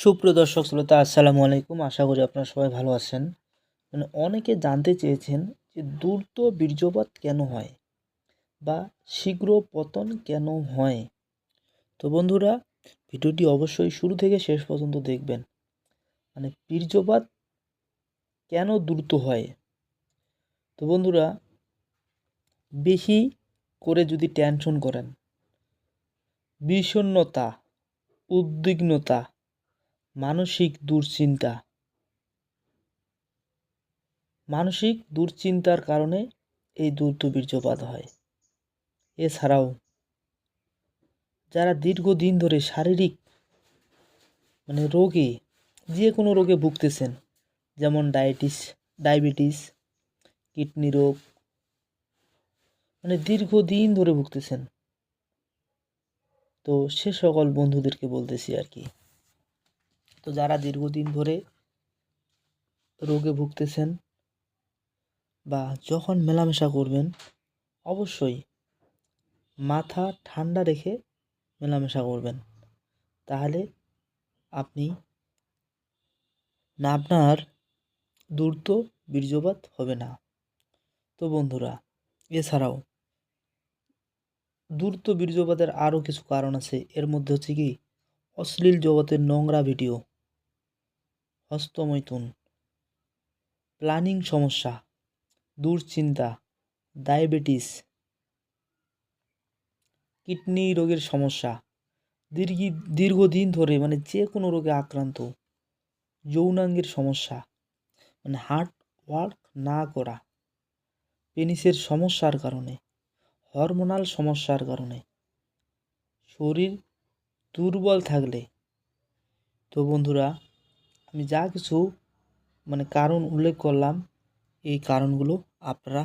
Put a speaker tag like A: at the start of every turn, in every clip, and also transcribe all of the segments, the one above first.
A: সুপ্রিয় দর্শক শ্রোতা, আসসালামু আলাইকুম। আশা করি আপনারা সবাই ভালো আছেন। মানে অনেকে জানতে চেয়েছেন যে দ্রুত বীর্যপাত কেন হয় বা শীঘ্র পতন কেন হয়? তো বন্ধুরা, ভিডিওটি অবশ্যই শুরু থেকে শেষ পর্যন্ত দেখবেন। মানে বীর্যপাত কেন দ্রুত হয়? তো বন্ধুরা, বেশি করে যদি টেনশন করেন, বিষণ্ণতা, উদ্বিগ্নতা মানসিক দুশ্চিন্তা। মানসিক দুশ্চিন্তার কারণে এই দ্রুত বীর্যপাত হয়। এছাড়াও, যারা দীর্ঘদিন ধরে শারীরিক মানে রোগে, যে কোনো রোগে ভুগতেছেন, যেমন ডায়াবেটিস ডায়াবেটিস, কিডনি রোগ মানে দীর্ঘদিন ধরে ভুগতেছেন, তো সে সকল বন্ধুদেরকে বলতেছি আর কি। তো যারা দীর্ঘদিন ধরে রোগে ভুগতেছেন বা যখন মেলামেশা করবেন, অবশ্যই মাথা ঠান্ডা রেখে মেলামেশা করবেন। তাহলে আপনি না আপনার দ্রুত বীর্যপাত হবে না। তো বন্ধুরা, এছাড়াও দ্রুত বীর্যপাতের আরও কিছু কারণ আছে। এর মধ্যে হচ্ছে কি, অশ্লীল জগতের নোংরা ভিডিও। হস্তমৈথুন। প্ল্যানিং সমস্যা, দুশ্চিন্তা, ডায়াবেটিস। কিডনি রোগের সমস্যা, দীর্ঘ, দীর্ঘদিন ধরে মানে যে কোনো রোগে আক্রান্ত। যৌনাঙ্গের সমস্যা মানে হার্ট ওয়ার্ক না করা। পেনিসের সমস্যার কারণে, হরমোনাল সমস্যার কারণে। শরীর দুর্বল থাকলে, তো বন্ধুরা আমি যা কিছু মানে কারণ উল্লেখ করলাম, এই কারণগুলো আপনারা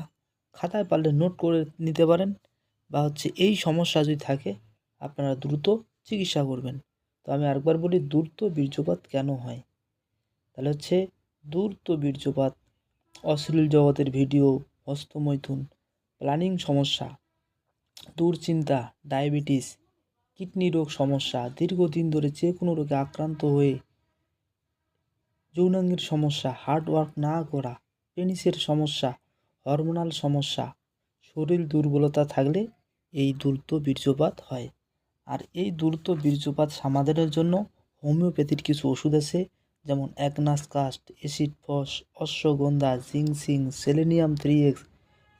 A: খাতায় পারলে নোট করে নিতে পারেন বা হচ্ছে এই সমস্যা যদি থাকে, আপনারা দ্রুত চিকিৎসা করবেন। তো আমি আরেকবার বলি, দ্রুত বীর্যপাত কেন হয়? তাহলে হচ্ছে দ্রুত বীর্যপাত, অশ্লীল জগতের ভিডিও হস্তমৈথুন প্ল্যানিং সমস্যা, দুশ্চিন্তা ডায়াবেটিস কিডনি রোগ সমস্যা, দীর্ঘদিন ধরে যে কোনো রোগে আক্রান্ত হয়ে যৌনাঙ্গের সমস্যা হার্ড ওয়ার্ক না করা পেনিসের সমস্যা হরমোনাল সমস্যা, শরীর দুর্বলতা থাকলে এই দ্রুত বীর্যপাত হয়। আর এই দ্রুত বীর্যপাত সমাধানের জন্য হোমিওপ্যাথির কিছু ওষুধ আছে, যেমন agnus cast acid phos, ashwagandha, ginseng, selenium three X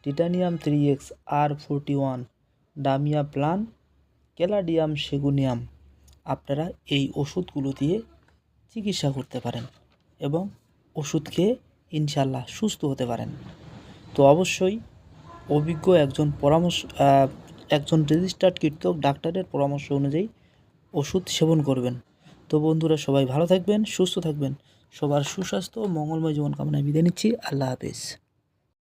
A: titanium three X R forty one ডামিয়া প্লান, ক্যালাডিয়াম সেগুনিয়াম। আপনারা এই ওষুধগুলো দিয়ে চিকিৎসা করতে পারেন। এবং ওষুধ খেয়ে ইনশাল্লাহ সুস্থ হতে পারেন। তো অবশ্যই অভিজ্ঞ একজন পরামর্শ একজন রেজিস্টার্ড কীর্তক ডাক্তারের পরামর্শ অনুযায়ী ওষুধ সেবন করবেন। তো বন্ধুরা, সবাই ভালো থাকবেন, সুস্থ থাকবেন। সবার সুস্বাস্থ্য মঙ্গলময় জীবন কামনায় বিদায় নিচ্ছি। আল্লাহ হাফেজ।